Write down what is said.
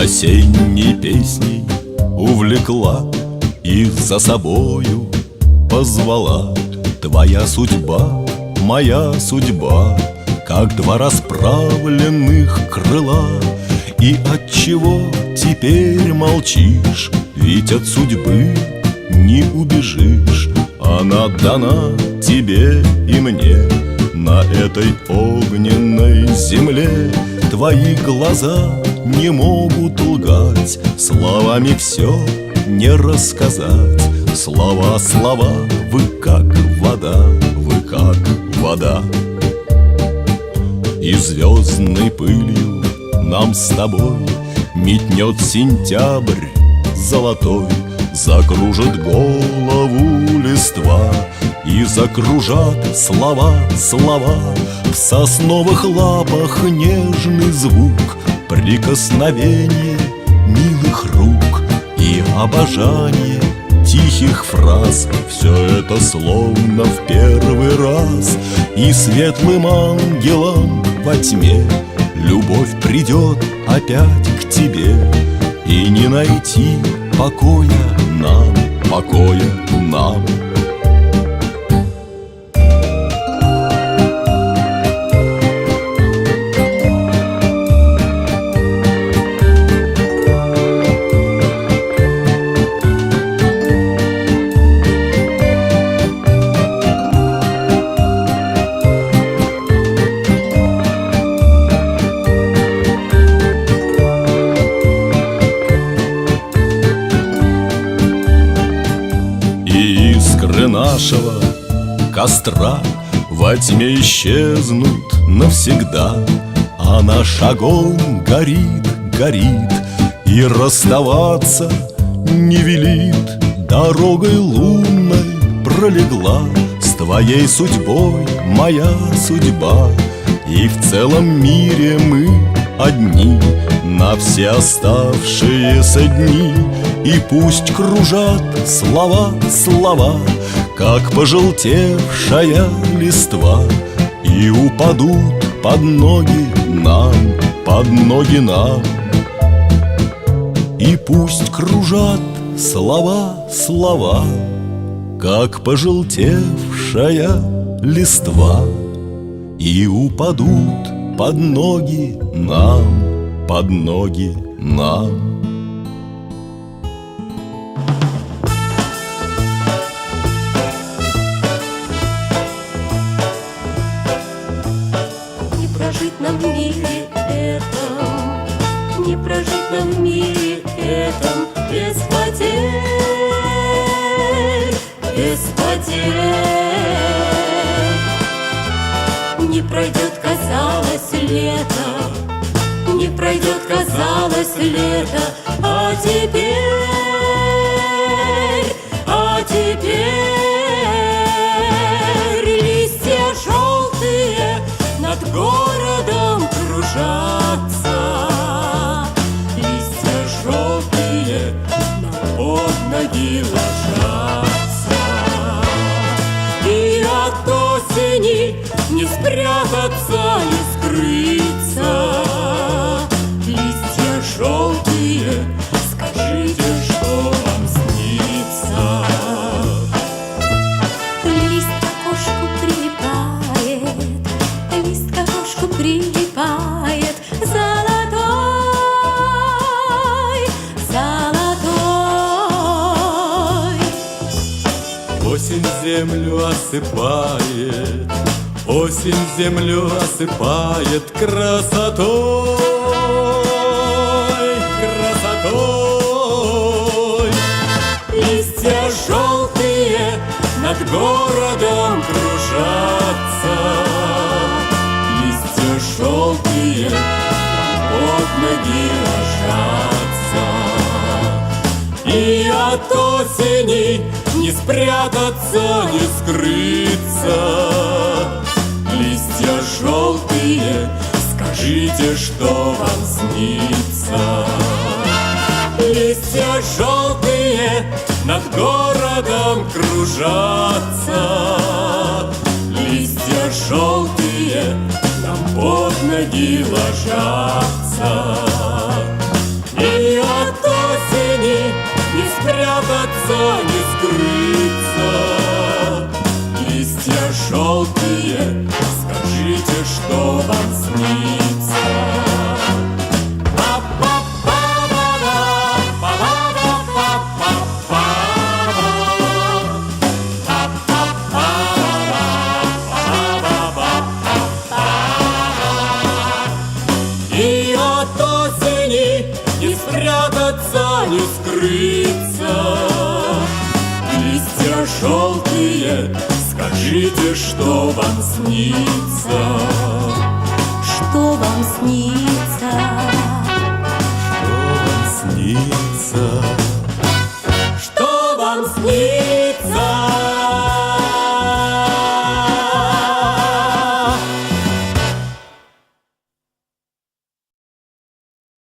И песней увлекла И за собою позвала Твоя судьба, моя судьба Как два расправленных крыла И от чего теперь молчишь? Ведь от судьбы не убежишь. Она дана тебе и мне На этой огненной земле Твои глаза не могут лгать Словами все не рассказать. Слова, слова, вы как вода, вы как вода. И звездной пылью нам с тобой Метнет сентябрь золотой Закружит голову листва И закружат слова, слова. В сосновых лапах нежный звук Прикосновение милых рук И обожание тихих фраз. Все это словно в первый раз И светлым ангелом во тьме Любовь придет опять к тебе. И не найти покоя нам, покоя нам нашего костра. Во тьме исчезнут навсегда А наш огонь горит, горит И расставаться не велит. Дорогой лунной пролегла С твоей судьбой моя судьба И в целом мире мы одни На все оставшиеся дни И пусть кружат слова, слова Как пожелтевшая листва И упадут под ноги нам, под ноги нам И пусть кружат слова, слова Как пожелтевшая листва И упадут под ноги нам, под ноги нам. В мире этом без потерь, без потерь. Не пройдет, казалось, лето, не пройдет, казалось, лето, а теперь, а теперь ложатся. И от осени не спрятаться, землю осыпает, осень землю осыпает красотой, спрятаться, не скрыться. Листья желтые, скажите, что вам снится. Листья желтые над городом кружатся. Листья желтые нам под ноги ложатся. Вам снится И от осени не спрятаться, не скрыться. Листья желтые, скажите, что вам снится что вам снится, Что вам снится, что вам снится.